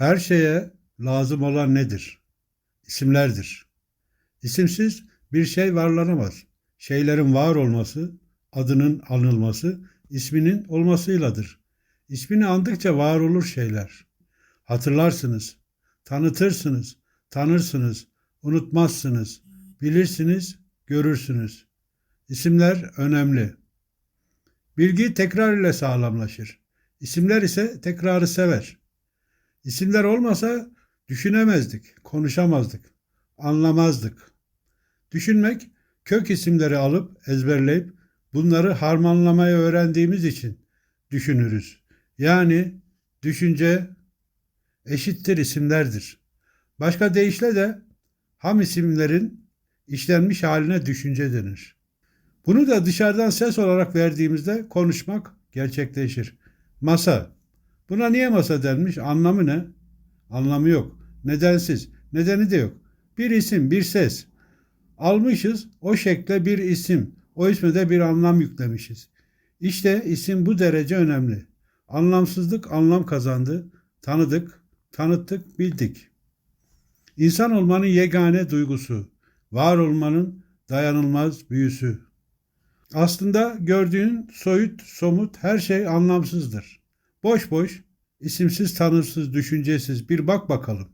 Her şeye lazım olan nedir? İsimlerdir. İsimsiz bir şey varlanamaz. Şeylerin var olması, adının anılması, isminin olmasıyladır. İsmini andıkça var olur şeyler. Hatırlarsınız, tanıtırsınız, tanırsınız, unutmazsınız, bilirsiniz, görürsünüz. İsimler önemli. Bilgi tekrar ile sağlamlaşır. İsimler ise tekrarı sever. İsimler olmasa düşünemezdik, konuşamazdık, anlamazdık. Düşünmek, kök isimleri alıp ezberleyip bunları harmanlamayı öğrendiğimiz için düşünürüz. Yani düşünce eşittir isimlerdir. Başka deyişle de ham isimlerin işlenmiş haline düşünce denir. Bunu da dışarıdan ses olarak verdiğimizde konuşmak gerçekleşir. Masa. Buna niye masa denmiş? Anlamı ne? Anlamı yok. Nedensiz. Nedeni de yok. Bir isim, bir ses. Almışız o şekle bir isim. O isme de bir anlam yüklemişiz. İşte isim bu derece önemli. Anlamsızlık anlam kazandı. Tanıdık, tanıttık, bildik. İnsan olmanın yegane duygusu. Var olmanın dayanılmaz büyüsü. Aslında gördüğün soyut, somut her şey anlamsızdır. Boş boş, isimsiz, tanımsız, düşüncesiz bir bak bakalım.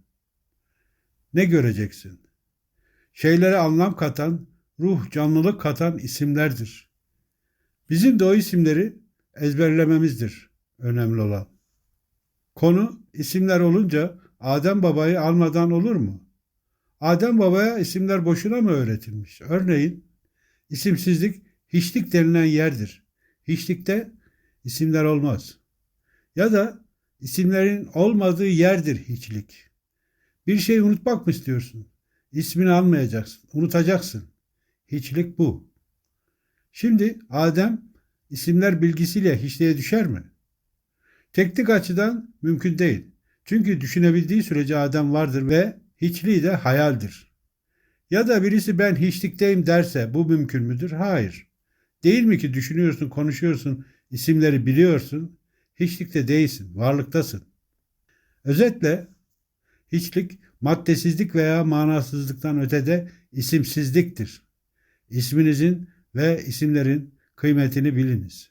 Ne göreceksin? Şeylere anlam katan, ruh, canlılık katan isimlerdir. Bizim de o isimleri ezberlememizdir önemli olan. Konu isimler olunca Adem Baba'yı almadan olur mu? Adem Baba'ya isimler boşuna mı öğretilmiş? Örneğin isimsizlik hiçlik denilen yerdir. Hiçlikte isimler olmaz. Ya da isimlerin olmadığı yerdir hiçlik. Bir şeyi unutmak mı istiyorsun? İsmini almayacaksın, unutacaksın. Hiçlik bu. Şimdi Adem isimler bilgisiyle hiçliğe düşer mi? Teknik açıdan mümkün değil. Çünkü düşünebildiği sürece Adem vardır ve hiçliği de hayaldir. Ya da birisi ben hiçlikteyim derse bu mümkün müdür? Hayır. Değil mi ki düşünüyorsun, konuşuyorsun, isimleri biliyorsun, hiçlikte değilsin, varlıktasın. Özetle hiçlik maddesizlik veya manasızlıktan ötede isimsizliktir. İsminizin ve isimlerin kıymetini biliniz.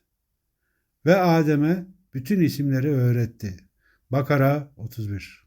Ve Adem'e bütün isimleri öğretti. Bakara 31